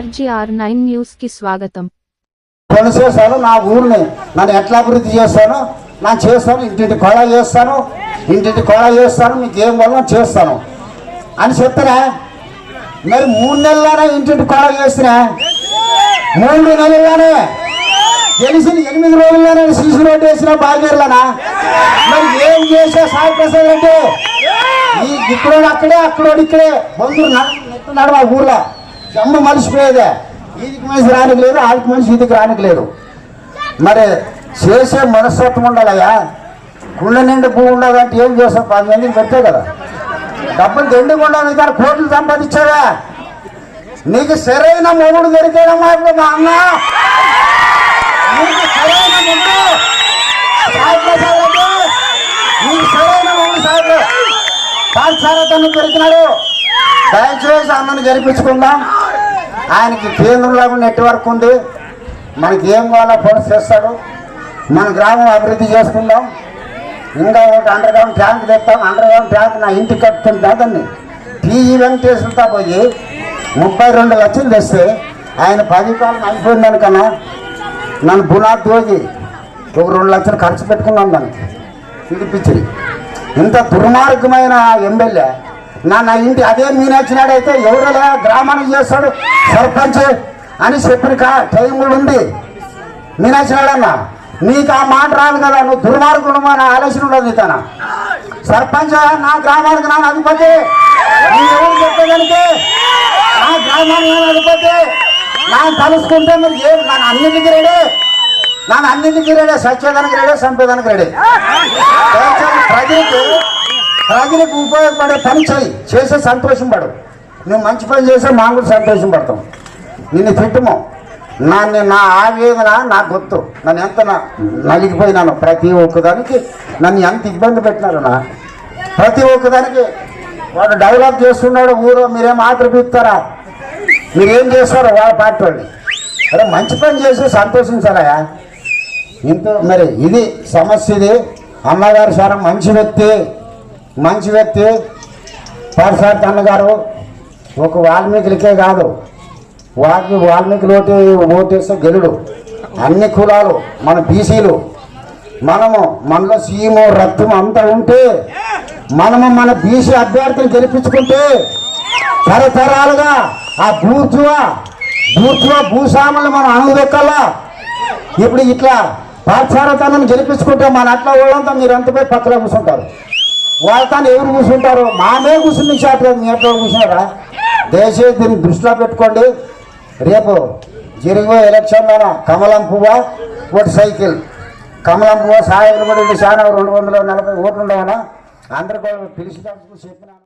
RGR nine న్యూస్కి స్వాగతం పనిచేస్తాను నా ఊరిని నన్ను ఎట్లా అభివృద్ధి చేస్తాను? నేను చేస్తాను ఇంటింటి కొళ చేస్తాను ఇంటింటి కొళ చేస్తాను మీకు ఏం వల్ల చేస్తాను? అని చెప్తారా మరి మూడు నెలలోనే ఇంటింటి కొళ చేస్తున్నా మూడు నెలల్లోనే? గెలిచిన ఎనిమిది రోజుల్లోనే సిసి రోడ్డు వేసిన బాగేర్లనా మరి ఏం చేసే సాయి ప్రసాద్ అంటే ఈ ఇక్కడోడు అక్కడే అక్కడోడు ఇక్కడే. బంధువులు నెట్టున్నాడు ఊర్లో. జమ్మ మలిసిపోయేదే ఈదికి మనిషి రానికి లేదు ఆడికి మనిషి ఈదికి రానికి లేదు. మరి చేసే మనస్తత్వం ఉండాలయ్యా. గుండె నిండా భూమి ఉండదంటే ఏం చేస్తాం? పది మందికి పెట్టే కదా. డబ్బులు దండుకుండా దాని కోట్లు సంపాదించావా? నీకు సరైన మొగుడు దొరికేయడం మాకు మా అన్న? నీకు సరైన మొగుడు? నీకు సరైన మొగుడు దొరికినాడు. దయచేసి అన్నను గెలిపించుకుందాం. ఆయనకి కేంద్రంలో నెట్వర్క్ ఉంది. మనకి ఏం కావాలో ఫోన్ చేస్తాడు మన గ్రామం అభివృద్ధి చేసుకుందాం. ఇంకా ఒకటి అండర్ గ్రౌండ్ ట్యాంక్ తెస్తాం. అండర్ గ్రౌండ్ ట్యాంక్ నా ఇంటికి కట్టుకుంటా దాన్ని టీజీ వెంకటేశ్వరతో పోయి ముప్పై రెండు లక్షలు తెస్తే ఆయన పది కాలం అయిపోయిందనుకన్నా నన్ను బునాద్ తోగి ఒక రెండు లక్షలు ఖర్చు పెట్టుకున్నాను దానికి. పిలిపించింది ఇంత దుర్మార్గమైన ఎమ్మెల్యే నా నా ఇంటి అదే మీనచ్చినాడైతే ఎవరు గ్రామానికి చేస్తాడు? సర్పంచ్ అని చెప్పిన కా టైం కూడా ఉంది మీనచ్చినాడన్న నీకు ఆ మాట రాదు కదా నువ్వు దుర్మార్గుడు అని ఆలోచన ఉండదు నీతన సర్పంచ్ నా గ్రామానికి నా అధిపతి. ఎవరు చెప్పేదానికి? నా గ్రామానికి నా అధిపతి. నా తలుసుకుంటే మీరు ఏ నన్ను అన్నింటికి రెడీ. నన్ను అన్నింటికి రెడీ. సత్యదానికి రెడీ సంపేదానికి రెడీ. ప్రజలకు ప్రజలకు ఉపయోగపడే పని చేయి. చేసే సంతోషం పడు. నువ్వు మంచి పని చేస్తే మా కూడా సంతోషం పడతాం. నిన్ను తిట్టము. నన్ను నా ఆవేదన నాకు గుర్తు. నన్ను ఎంత నలిగిపోయినాను ప్రతి ఒక్కదానికి నన్ను ఎంత ఇబ్బంది పెట్టినారు నా. ప్రతి ఒక్కదానికి వాడు డెవలప్ చేస్తున్నాడు ఊరు మీరేం ఆదరిపిస్తారా మీరేం చేస్తారో వాళ్ళ పార్టీ వాళ్ళు. అరే మంచి పని చేసి సంతోషించాలయా ఇంత మరి ఇది సమస్య ఇది. అమ్మగారు సార్ మంచి వ్యక్తి. మంచి వ్యక్తి. పార్సాటి అన్నగారు ఒక వాల్మీకులకే కాదు. వాటి వాల్మీకులు ఓటే ఓటేస్తే గెలుడు. అన్ని కులాలు మన బీసీలు. మనము మనలో సీము రక్తం అంతా ఉంటే మనము మన బీసీ అభ్యర్థిని గెలిపించుకుంటే తరతరాలుగా ఆ బూర్జువ బూర్జువ భూస్వాములు మనం అనుదొక్కలా ఇప్పుడు ఇట్లా పాఠశాలతనం గెలిపించుకుంటే మన అట్లా వాళ్ళంతా మీరు అంతపై పక్కన కూర్చుంటారు. వాళ్ళతో ఎవరు కూర్చుంటారు? మామే కూర్చుని షాప్ మీ ఎట్లా కూర్చున్నారా దయచేసి దీన్ని దృష్టిలో పెట్టుకోండి. రేపు జరిగే ఎలక్షన్లోన కమలం పువ్వ ఓటు సైకిల్. కమలం పువ్వ సాయంత్రం కూడా చాలా రెండు వందల నలభై ఓట్లు ఉండవనా కూడా పిలిచి చెప్పినాను.